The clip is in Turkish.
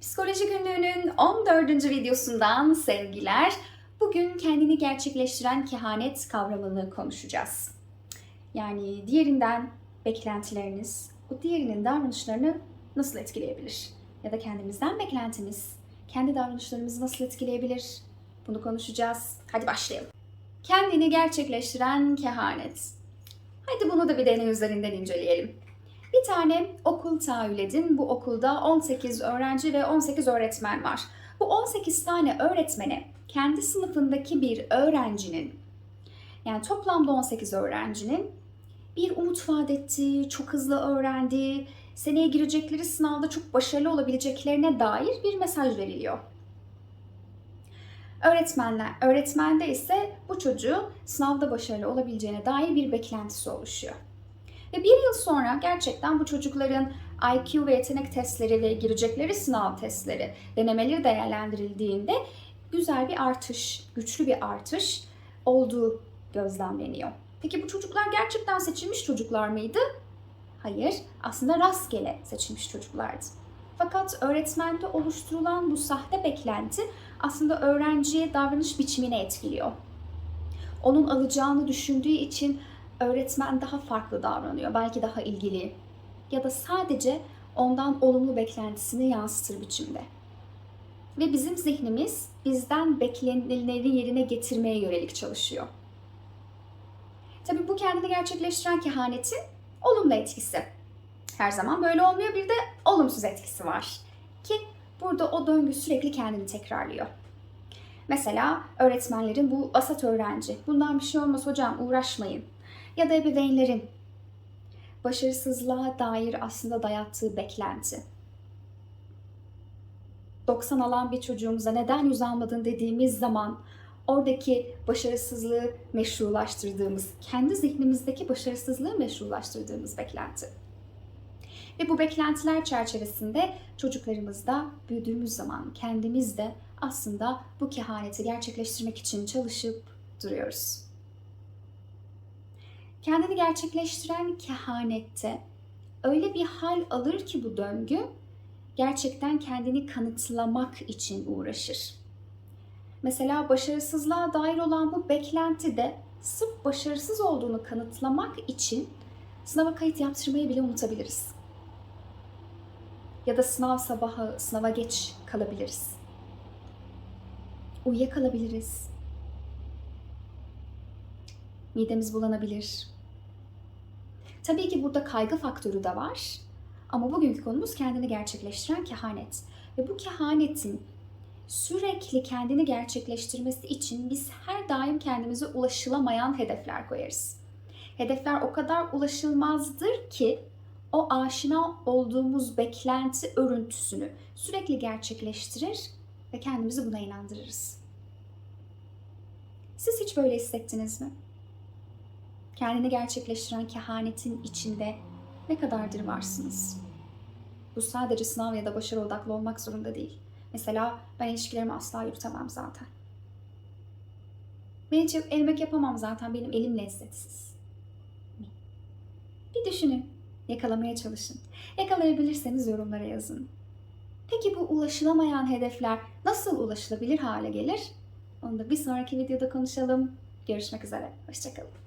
Psikoloji günlüğünün 14. videosundan sevgiler. Bugün kendini gerçekleştiren kehanet kavramını konuşacağız. Yani diğerinden beklentileriniz, o diğerinin davranışlarını nasıl etkileyebilir? Ya da kendimizden beklentimiz, kendi davranışlarımızı nasıl etkileyebilir? Bunu konuşacağız. Hadi başlayalım. Kendini gerçekleştiren kehanet. Hadi bunu da bir deney üzerinden inceleyelim. Bir tane okul tahayyül edin. Bu okulda 18 öğrenci ve 18 öğretmen var. Bu 18 tane öğretmene kendi sınıfındaki bir öğrencinin yani toplamda 18 öğrencinin bir umut vaat ettiği, çok hızlı öğrendiği, seneye girecekleri sınavda çok başarılı olabileceklerine dair bir mesaj veriliyor. Öğretmenler, öğretmende ise bu çocuğun sınavda başarılı olabileceğine dair bir beklentisi oluşuyor. Ve bir yıl sonra gerçekten bu çocukların IQ ve yetenek testleri ve girecekleri sınav testleri, denemeleri değerlendirildiğinde güzel bir artış, güçlü bir artış olduğu gözlemleniyor. Peki bu çocuklar gerçekten seçilmiş çocuklar mıydı? Hayır, aslında rastgele seçilmiş çocuklardı. Fakat öğretmende oluşturulan bu sahte beklenti aslında öğrenciye davranış biçimini etkiliyor. Onun alacağını düşündüğü için öğretmen daha farklı davranıyor, belki daha ilgili ya da sadece ondan olumlu beklentisini yansıtır biçimde. Ve bizim zihnimiz bizden beklenileni yerine getirmeye yönelik çalışıyor. Tabii bu kendini gerçekleştiren kehanetin olumlu etkisi. Her zaman böyle olmuyor. Bir de olumsuz etkisi var. Ki burada o döngü sürekli kendini tekrarlıyor. Mesela öğretmenlerin bu asat öğrenci, bundan bir şey olmaz hocam uğraşmayın. Ya da ebeveynlerin başarısızlığa dair aslında dayattığı beklenti. 90 alan bir çocuğumuza neden 100 almadın dediğimiz zaman oradaki başarısızlığı meşrulaştırdığımız, kendi zihnimizdeki başarısızlığı meşrulaştırdığımız beklenti. Ve bu beklentiler çerçevesinde çocuklarımızda büyüdüğümüz zaman kendimiz de aslında bu kehaneti gerçekleştirmek için çalışıp duruyoruz. Kendini gerçekleştiren kehanette öyle bir hal alır ki bu döngü gerçekten kendini kanıtlamak için uğraşır. Mesela başarısızlığa dair olan bu beklenti de sırf başarısız olduğunu kanıtlamak için sınava kayıt yaptırmayı bile unutabiliriz. Ya da sınav sabahı sınava geç kalabiliriz. Uyuyakalabiliriz. Midemiz bulanabilir. Tabii ki burada kaygı faktörü de var. Ama bugünkü konumuz kendini gerçekleştiren kehanet. Ve bu kehanetin sürekli kendini gerçekleştirmesi için biz her daim kendimize ulaşılamayan hedefler koyarız. Hedefler o kadar ulaşılmazdır ki o aşina olduğumuz beklenti örüntüsünü sürekli gerçekleştirir ve kendimizi buna inandırırız. Siz hiç böyle hissettiniz mi? Kendini gerçekleştiren kehanetin içinde ne kadardır varsınız? Bu sadece sınav ya da başarı odaklı olmak zorunda değil. Mesela ben ilişkilerimi asla yürütemem zaten. Ben hiç yemek yapamam zaten benim elim lezzetsiz. Bir düşünün, yakalamaya çalışın. Yakalayabilirseniz yorumlara yazın. Peki bu ulaşılamayan hedefler nasıl ulaşılabilir hale gelir? Onu da bir sonraki videoda konuşalım. Görüşmek üzere, hoşçakalın.